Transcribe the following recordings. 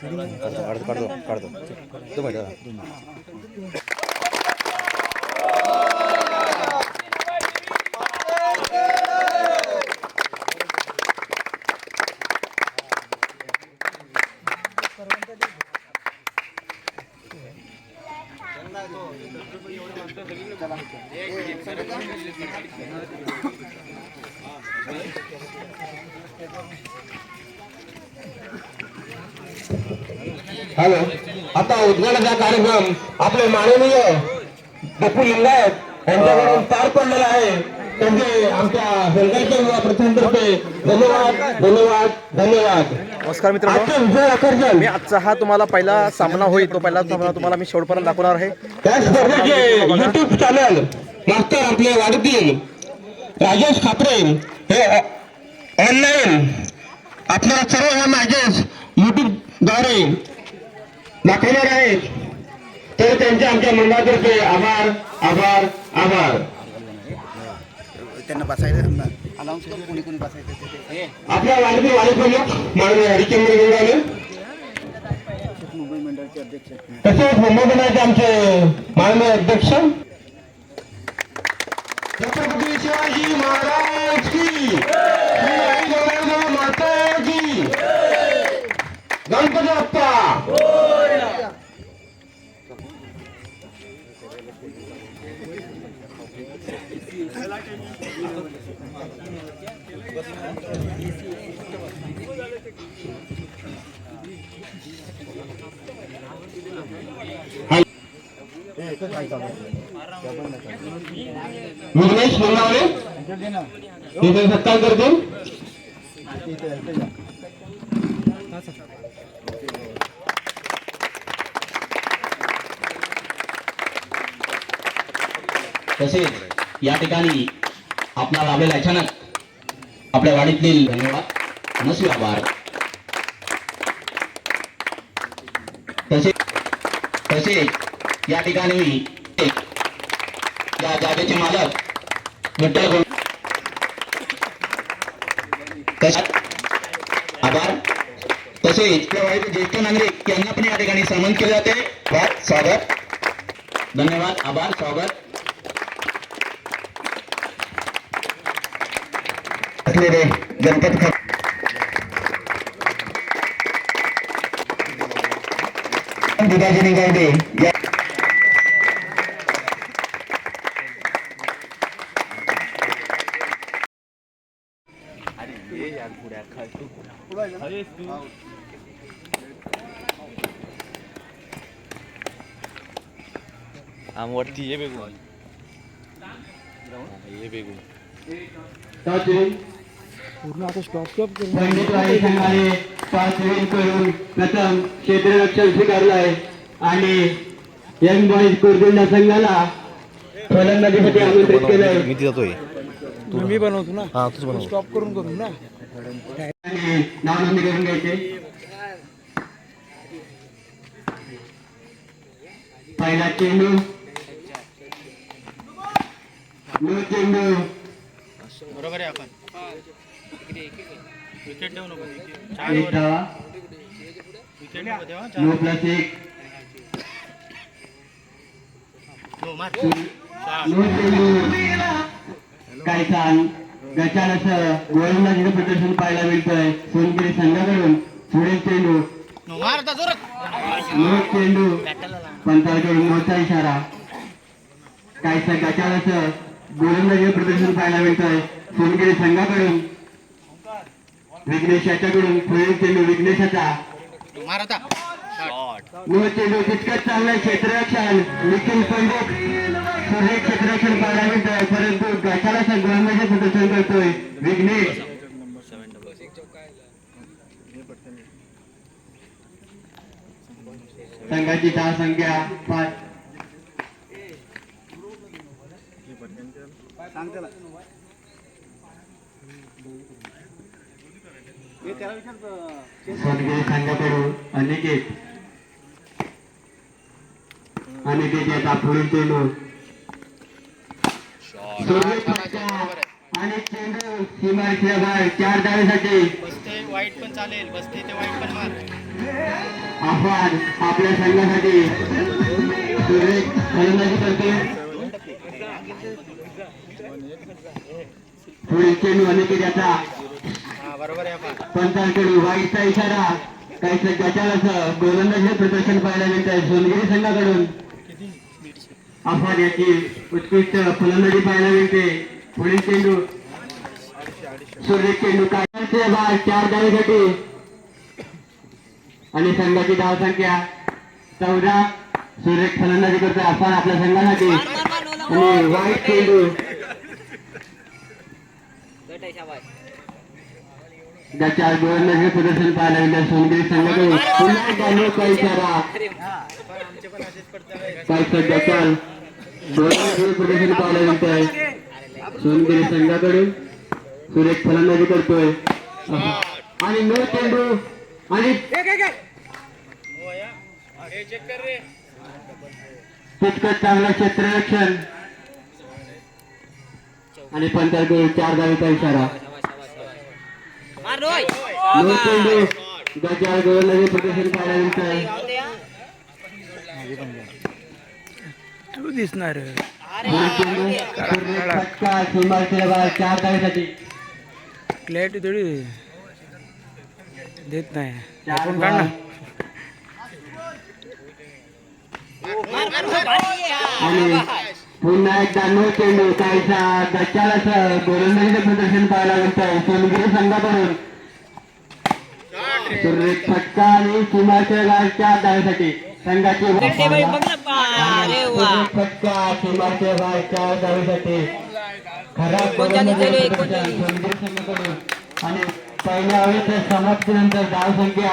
काढतो काढतो काढतो तो माहिती आहे का? हॅलो. आता उद्घाटनाचा कार्यक्रम आपले माननीय बापू लिंगायत यांच्याकडून पार पडलेला आहे. त्यांचे आमच्या संघर्ष प्रथमतर्फे धन्यवाद धन्यवाद धन्यवाद. नमस्कार मित्रांनो. आकर्षण. मी आजचा हा तुम्हाला पहिला सामना होईल तो पहिला सामना तुम्हाला मी शेवटपर्यंत दाखवणार आहे. त्या स्पर्धेचे युट्यूब चॅनल मास्तर आपले वाढतील. राजेश खापरे हे ऑनलाईन आपल्याला सर्व ह्या मॅचेस युट्यूबद्वारे दाखवणार आहेत तर त्यांचे आमच्या मंडळातर्फे आभार आभार आभार. त्यांना कोणी कोणी बसायचं आपल्या माननीय हरिचंद्र मुंबई मंडळाचे अध्यक्ष. तसेच मुंबई मंडळाचे आमचे माननीय अध्यक्ष. छत्रपती शिवाजी महाराज की. माता. गणपती बाप्पा! विघ्नेश मंगावले इथे सत्कार करतो तसेच या ठिकाणी आपला लाभलेला अचानक आपल्या वाडीतील धन्यवाद नसू आभार. तसे तसे या ठिकाणी मी या जागेचे मालक विठ्ठल आभार. तसेच ज्येष्ठ नागरिक यांना पण या ठिकाणी सन्मान केले जाते. स्वागत. धन्यवाद आभार स्वागत. असलेले गणपत खा दुधाजी गावडे या आमवरती ये बेगू ये बेगू पंडितवाडी संघाने पाच विन करून प्रथम क्षेत्ररक्षण स्वीकारलं आहे. आणि यंग बॉईज कुरगुंडा संघाला फलंदाजीसाठी आमंत्रित केलंय. मी जातोय मी बनवतो ना? हा तूच बनव. स्टॉप करून करून ना? आणि नावनोंदणी करून घ्यायचे. पहिला चेंडू. चेंडू. बरोबर आहे आपण. विकेट देऊ नको. एक धावा विकेट नको देवा नो प्लस एक. नो मार. नो चेंडू काय सांग गचान असं गोलंदाजीचं प्रदर्शन पाहायला मिळतंय सोनगिरी संघाकडून पुढे चेंडू. नो मार आता जोरात. नो चेंडू. पंचाळकडून नोचा इशारा. काहीसा असं गोलंदाजीचं प्रदर्शन पाहायला मिळतंय. सोनगिरी संघाकडून विघ्नेश याच्याकडून पुढे चेंडू विघ्नेशाचा. चेंडू तितकंच चांगलं क्षेत्ररक्षण. निखिल पंडित पुढे क्षेत्ररक्षण परंतु गचाला गोलंदाजी प्रदर्शन करतोय विघ्नेश. संघाची दहा संख्या पाच. सांग संघाकडून अनिकेत. अनिकेत याचा पुढील चेंडू. आणि चेंडू सीमारेषेच्या बाहेर चार धावेसाठी बसते वाईट पण चालेल बसते ते वाईट पण मार. आव्हान आपल्या संघासाठी. सुरेश फलंदाजी करते. पुढील चेंडू अनिकेत याचा हा बरोबर आहे आपण पंचांकडे वाईटचा इशारा. काही गटाला गोलंदाजी प्रदर्शन पाहायला मिळत आहे सोनगिरी संघाकडून. आव्हान याची उत्कृष्ट फलंदाजी पाहायला मिळते. पुढील चेंडू. सुरेश चेंडू काय बाहेर चार धावेसाठी आणि संघाची धाव संख्या चौदा. सुरेश फलंदाजी करतोय आपण आपल्या संघासाठी. आणि वाईट चेंडू. ज्याच्या गोलंदाजी प्रदर्शन पाहायला मिळतं सोनगिरी संघाकडून पुन्हा एकदा इशारा काय सध्याकाल गोलंदाजी प्रदर्शन पाहायला मिळतंय सोनगिरी संघाकडून सुरेश फलंदाजी करतोय. आणि नो चेंडू आणि तितकंच चांगलं क्षेत्ररक्षण. आणि पंचायत चार धावेचा इशारा नो चेंडू गजाल गोलंदाजी प्रदर्शन दिसणार. क्लॅरिटी थोडी देत नाही. चार आपण काढ ना आणि पुन्हा एकदा नो चेंडू गच्चाला गोलंदाजीचं प्रदर्शन पाहायला मिळतंय. सोनगिरी संघाकडून. फटका आणि बाहेर चार धावेसाठी संघाची फटका बाहेर चार धावेसाठी खराब गोलंदाजी सोनगिरी संघाकडून. आणि पहिल्या वेळेस समाप्तीनंतर धाव संख्या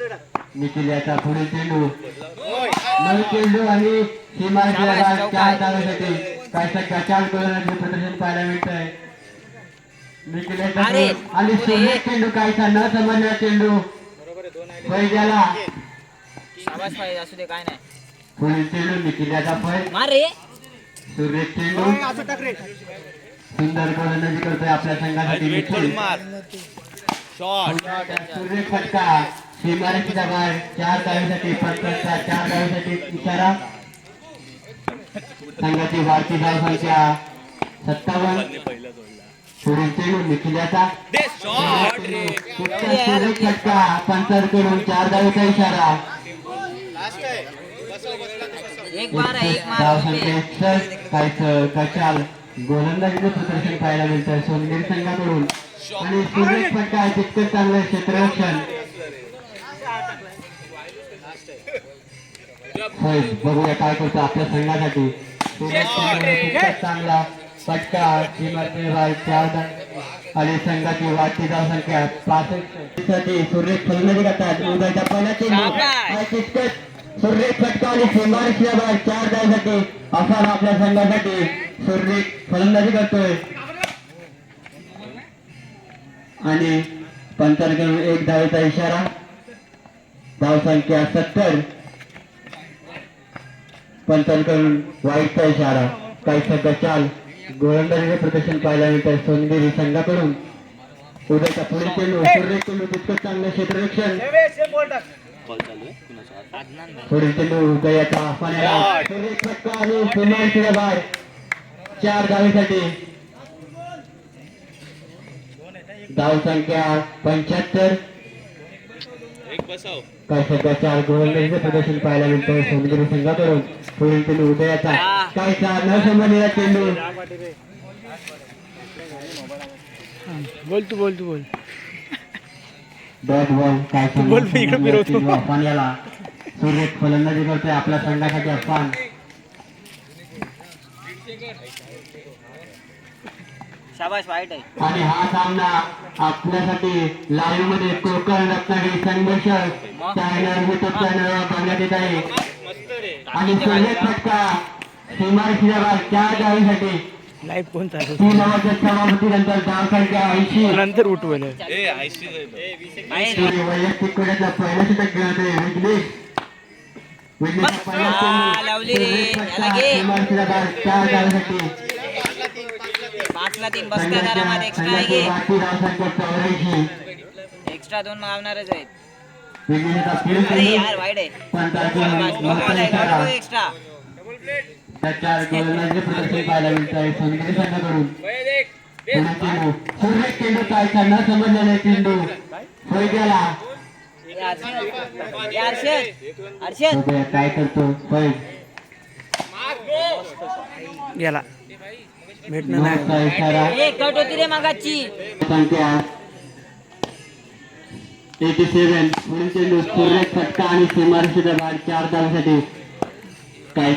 निखिल याचा पुढे चेंडू. नऊ चेंडू आणि सीमारच्या बाहेर चार धावेसाठी काहीसा गचाल गोलंदाजी प्रदर्शन पाहायला मिळतंय. निखिल याचा पुढे- आणि सुरेश चेंडू काहीसा न समजणारा चेंडू. फळग्याला असू दे काय नाही. पुढील चेंडू निखिल याचा फळ मार रे. सुरेश चेंडू. सुंदर गोलंदाजी करतोय आपल्या संघासाठी निखिल. सुरेश फटका. सीमारेषेच्या बाहेर चार धावेसाठी पंचांचा चार धावेसाठी इशारा. संघाची वाढती धाव संख्या सत्तावन्न. पुढील चेंडू चार धावेचा इशारा. आहे, धाव. संख्या एकसष्ट. कशाल? गोलंदाजीचं प्रदर्शन पाहायला मिळतं सोनगिरी संघाकडून. आणि सुरेश आहे तितकंच चांगलं क्षेत्ररक्षण. बघूया काय करतो आपल्या संघासाठी. चांगला फटका चार आणि संघाची वाढती धाव संख्या पासष्टसाठी सुरेश फलंदाजी करतात. उद्याच्या पहिल्या चेंडू सुरेश फटका आणि चार धावसाठी असा आपल्या संघासाठी सुरेश फलंदाजी करतोय. आणि पंचांकडून एक धावेचा इशारा. धाव संख्या पण त्यांकडून वाईटचा इशारा काही सध्या चाल. गोलंदाजीचे प्रदर्शन पाहिल्यानंतर सोनगिरी संघाकडून. उद्याच्या पुढील चेंडू सुरेश चेंडू तितकंच चांगलं क्षेत्ररक्षण. पुढील चेंडू उदयाचा आव्हान सुरेश फटका आणि बाहेर. चार धावेसाठी. धाव संख्या पंच्याहत्तर. एक बसाव काय सध्या चार गोलंदाजीचे प्रदर्शन पाहायला मिळतं सोनगिरी संघाकडून. पुढील चेंडू उदयाचा काय चार न संबंधित चेंडू. बोल तू बोल तू बोल. डॉट बॉल काय बोल सुरेश फलंदाजी करतोय आपल्या संघासाठी अफान शाबाश वाईट आहे. आणि हा सामना आपल्यासाठी लाईव्हमध्ये कोकण रत्नागिरी संघर्ष चॅनल युट्यूब चॅनल बघण्यात येत आहे. आणि फटका शिराबाद चार गावीसाठी. लाईव्ह कोण चालू? तीन ओव्हरच्या सभापती नंतर धाव संख्या ऐंशी नंतर उठवलं वैयक्तिक कोड्यातला पहिला षटक आहे. विघ्नेश पहिला चार तीन बसत्या घरामध्ये. एक्स्ट्रा आहे एक्स्ट्रा दोन मागणारच आहेत. अरे यार वाईट आहे. एक्स्ट्रा. त्याच्या गोलंदाजी प्रदर्शन पाहायला मिळत आहे सोनगिरी संघाकडून पुढे चेंडू. सूर्य चेंडू काय? न समजलेले चेंडू. होय गेला. अर्षद अर्षद बघूया काय करतो. होय. गेला. भेटणार नाही. कट होती रे मागाची. एटी सेव्हन चेंडू फटका आणि चार धावासाठी काय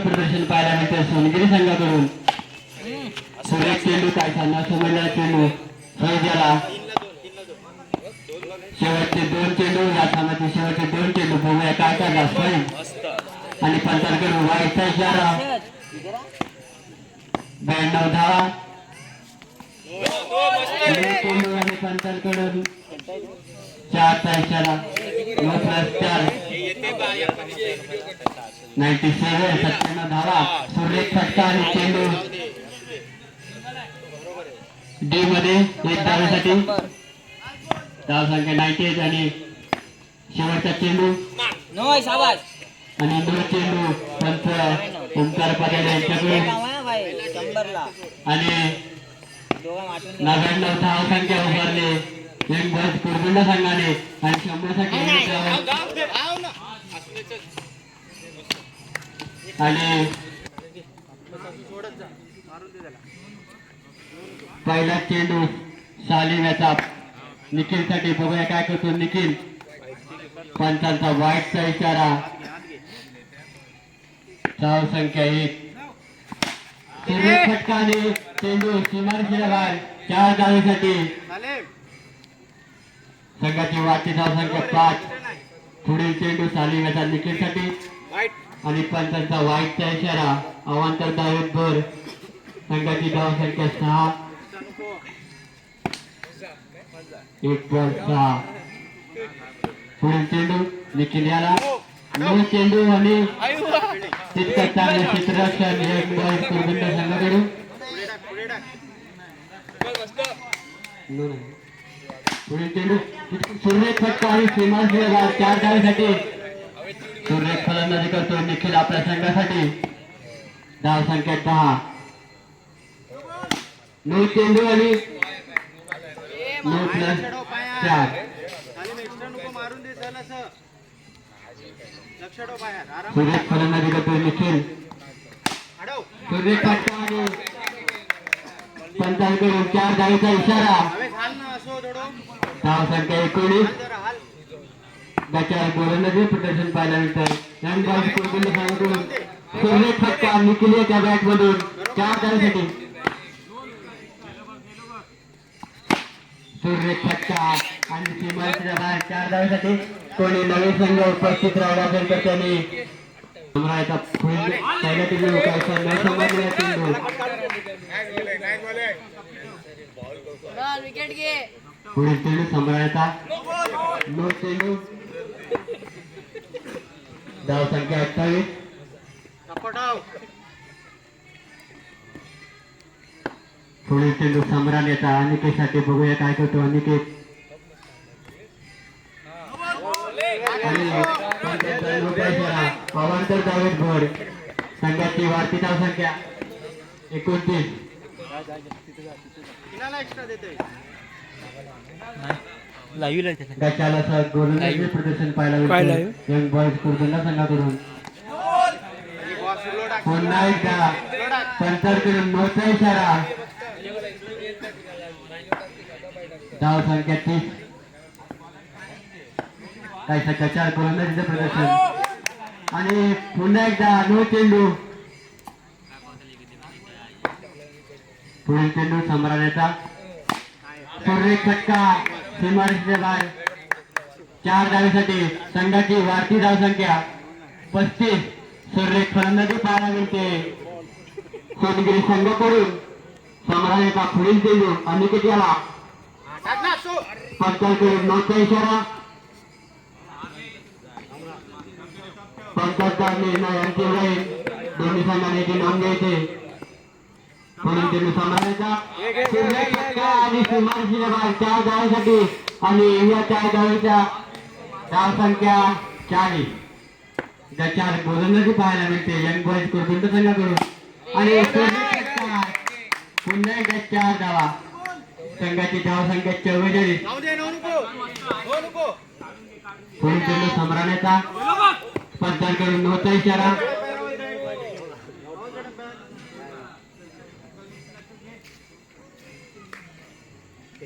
प्रदर्शन पाहायला मिळतं सोनगिरी संघाकडून? सूर्य चेंडू काय सांगणार समजलेला चेंडू. गेला शेवटचे दोन चेंडू या सामन्याचे शेवटचे दोन चेंडू. बघूया काय करणार स्वयं. आणि पंचांकडून वाईटचा इशारा. ब्याण्णव धावा दोन चेंडू आणि पंचांकडून चारचा इशारा नऊ प्लस चार नाईन्टी सेव्हन सत्त्याण्णव धावा सुरेख फटका आणि चेंडू. डी मध्ये एक धावेसाठी धाव संख्या नाईन्टी एट आणि शेवटचा चेंडू. नो शाबाश आणि दोन चेंडू पंच ओंकार पटेल यांच्याकडून. शंभरला आणि. नव्याण्णव धाव संख्या उभारले. एक बस कुरबुंड संघाने आणि शंभरसाठी आणि पहिला चेंडू सालीम याचा निखिलसाठी बघूया काय करतो निखिल. पंचांचा वाईटचा इशारा. धाव संख्या एक फटका आणि चेंडू सीमार शिराबाद चार धावेसाठी संघाची वाची धाव संख्या पाच. पुढील चेंडू सालीम याचा निखिलसाठी आणि पंचांचा वाईटचा इशारा अवांतर धावेत भर संघाची धाव संख्या सहा. एक बॉल सहा. पुढील चेंडू निखिल याला. नऊ चेंडू आणि संघाकडून. चेंडू. सूर्य फटका आणि सीमा शिवाय चार धावेसाठी. सूर्य फलंदाजी करतो निखिल आपल्या संघासाठी. धाव संख्या दहा. नऊ चेंडू आणि नऊ प्लस चार मारून दे चल असं सूर्य फलंदाजी निखिल आणि पंचांकडून चार धावेचा इशारा. धाव संख्या एकोणीस. त्याच्यावर गोलंदाजी प्रदर्शन बॉल कुरकुंड सांगून सूर्य फटका निखिल याच्या चार धावेसाठी सूर्य फटका आणि सीमाच्या बाहेर चार धावेसाठी कोणी नवीन संघ उपस्थित राहिला असेल तर त्यांनी समरायचा पहिल्या न समजलेला चेंडू पुढील चेंडू नो चेंडू धाव संख्या अठ्ठावीस. पुढील चेंडू सम्राट येता. अनिकेतसाठी बघूया काय करतो अनिकेत. अवांतर धावेत भर. संघाची वाढती धाव संख्या एकोणतीस गटाला गोलंदाजी प्रदर्शन पाहायला मिळतं यंग संघाकडून. पुन्हा एकदा. पंचांकडून मोठा इशारा डाव संख्या तीस काय चार गोलंदाजीचं प्रदर्शन. आणि पुन्हा एकदा नो चेंडू पुढील चेंडू सम्राटाचा सुरेख फटका सीमारेषेच्या बाहेर. चार धावेसाठी संघाची वाढती धावसंख्या. पस्तीस. सुरेख फलंदाजी पाहायला मिळते. सोनगिरी संघ करून सम्राटाचा पुढील चेंडू अनिकेत याला पंचांकडून नोटचा इशारा. पंचांचा निर्णय अंतिम दोन्ही संघाने ती नोंद घ्यायचे पुढील चेंडू सम्राटाचा आणि सीमारेषेच्या चार धावेसाठी आणि या चार धावेच्या धाव संख्या चाळीस चार गोलंदाजी पाहायला मिळते यंग बॉईज कुरकुंड संघाकडून? आणि सुरेख पुन्हा एकदा चार धावा संघाची धाव संख्या चव्वेचाळीस चेंडू सम्राटाचा पंचांकडून नोचा इशारा.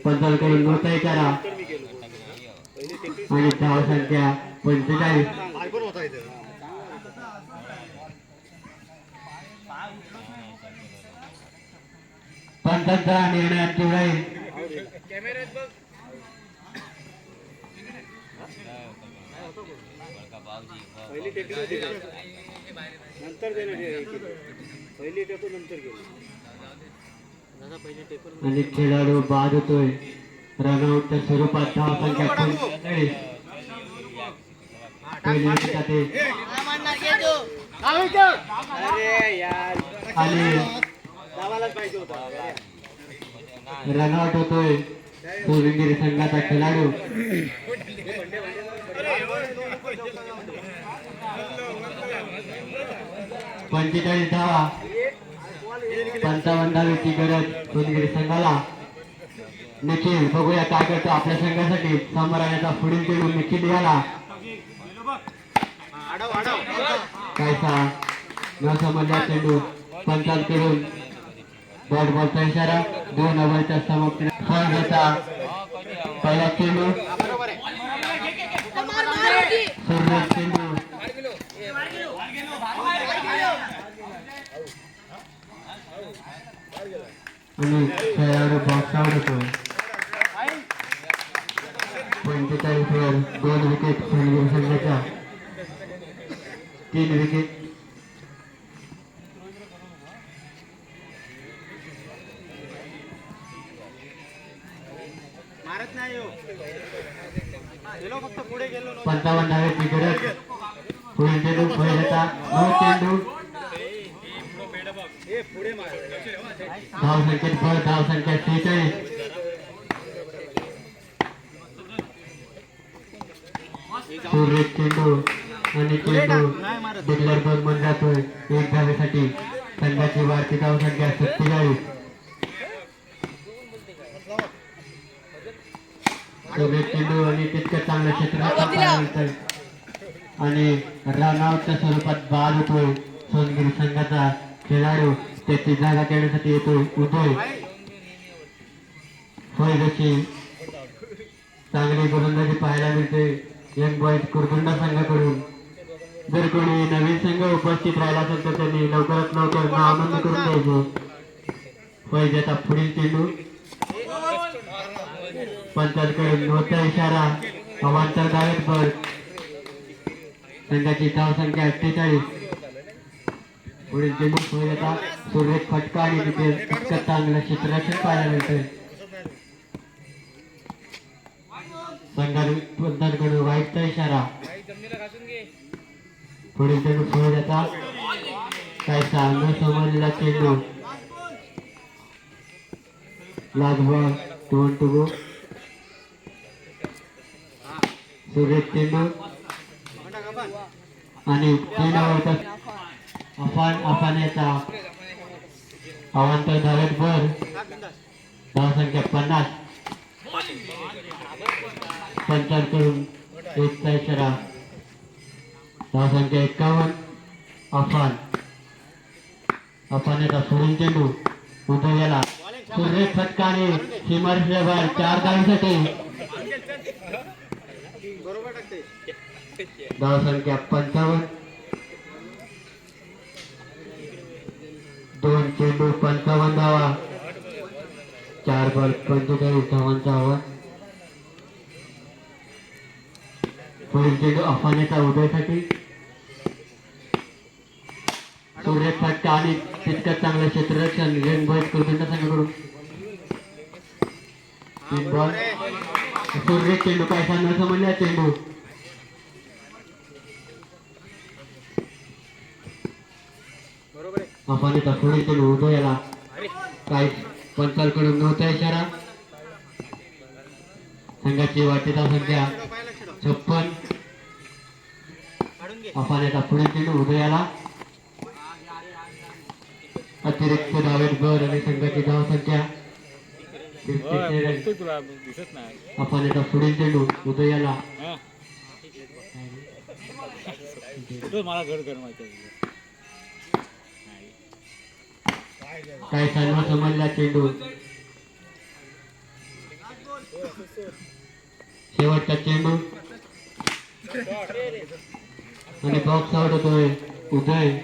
पंचांकडून नोचा इशारा. आणि धाव संख्या पंचेचाळीस. पंचांचा निर्णय अंतिम राहील पहिली होती का? नंतर हे. पहिली टेकू नंतर आणि खेळाडू बाद होतोय. रनआउटच्या स्वरूपात धाव संख्या पंचेचाळीस. अरे यार. आणि धावायलाच पाहिजे होता. रनआउट होतोय. सोलगिरी संघाचा खेळाडू. पंचेचाळीस धावा. पंचावन्न धावेची गरज सोलगिरी संघाला. निखिल बघूया काय करतो आपल्या संघासाठी. समोर समोराण्याचा पुढील चेंडू निखिल याला. कायसा न समजला चेंडू पंचाल करून बॉल बॉलचा इशारा दोन ओव्हरच्या समाप्ती फळचा पहिला चेंडू बरोबर आहे सुरेश चेंडू आणि खेळाडू बॉक्स आउट होतो पंचेचाळीस वर दोन विकेट सोनगिरी संघाच्या तीन विकेट गेलो फक्त पुढे गेलो नव्हतो. पंचावन्न धावेची गरज पुढील चेंडू पहिल्याचा नऊ चेंडू पुढे धाव संख्येत भर धाव संख्या सेहेचाळीस सुरेश चेंडू आणि चेंडू डिक्लेअर मन जातोय एक धावेसाठी संघाची वाढती धाव संख्या सत्तेचाळीस. चेंडू आणि तितकं चांगलं क्षेत्र आणि रनआउटच्या स्वरूपात बाद होतोय सोनगिरी संघाचा खेळाडू. त्याची जागा खेळण्यासाठी येतोय उदय. होय जशी चांगली गोलंदाजी पाहायला मिळते. यंग बॉईज कुरकुंडा संघाकडून. जर कोणी नवीन संघ उपस्थित राहिला असेल तर त्यांनी लवकरात लवकर नोंदणी करून द्यायचं. होय ज्याचा पुढील चेंडू. पंचांकडून नोटचा इशारा. अवांतर डावेत पण संघाची धावसंख्या अठ्ठेचाळीस. पुढील चेंडू सोयता सुरेख फटका आणि तिथे इतकं चांगलं क्षेत्ररक्षण पाहायला मिळतंय. पंचांकडून वाईटचा इशारा. पुढील चेंडू सोयता काय सांग समजलेला चेंडू. लाजवा टू टू गो सुरेश आणि तीन अफान अफानेचा अवांतर धावेत धावसंख्या टाक बिंदास धाव पन्नास. पंचांकडून एकचा इशारा धाव संख्या एकावन्न. अफान. अफानेचा सोडून चेंडू उदय गेला. सुरेश फटकाने आणि चार धावेसाठी धाव संख्या पंचावन्न दोन चेंडू पंचावन्न धावा चार बॉल पंचेचाळीस धावांचा आव्हान पुढील चेंडू अफानेचा आणि चांगलं क्षेत्ररक्षण तीन बॉल सूर्य चेंडू काय सांगणं समजल्या चेंडू? अफानेचा पुढील चेंडू उदयाला काय पंचालकडून नव्हता इशारा. संघाची वाटेचा संख्या छप्पन. अफानेचा पुढील चेंडू उदयाला अतिरिक्त धावेत बर आणि संघाची धाव संख्या अफानेचा पुढील चेंडू उदयाला मला घर कर माहिती काय सांगणं समजला चेंडू? शेवटचा चेंडू. आणि बॉक्स आउट होतोय उदय.